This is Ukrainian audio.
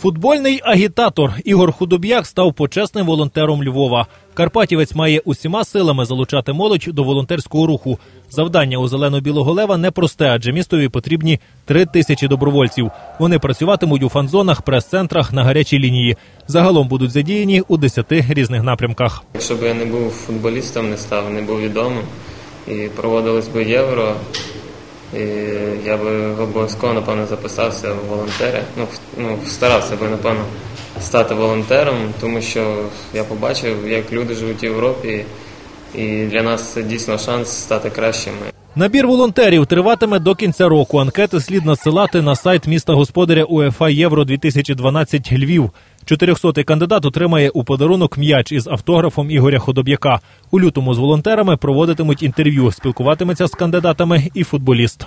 Футбольний агітатор Ігор Худоб'як став почесним волонтером Львова. Карпатівець має усіма силами залучати молодь до волонтерського руху. Завдання у зелено-білого лева непросте, адже містові потрібні три тисячі добровольців. Вони працюватимуть у фан-зонах, прес-центрах на гарячій лінії. Загалом будуть задіяні у десяти різних напрямках. Якщо б я не був футболістом, не став, не був відомим і проводилось би євро, і я би обов'язково, напевно, записався в волонтери. Ну, ну, старався би, напевно, стати волонтером, тому що я побачив, як люди живуть в Європі, і для нас це дійсно шанс стати кращими. Набір волонтерів триватиме до кінця року. Анкети слід надсилати на сайт міста господаря УЕФА Євро 2012 Львів. 400-й кандидат отримає у подарунок м'яч із автографом Ігоря Ходоб'яка. У лютому з волонтерами проводитимуть інтерв'ю. Спілкуватиметься з кандидатами і футболіст.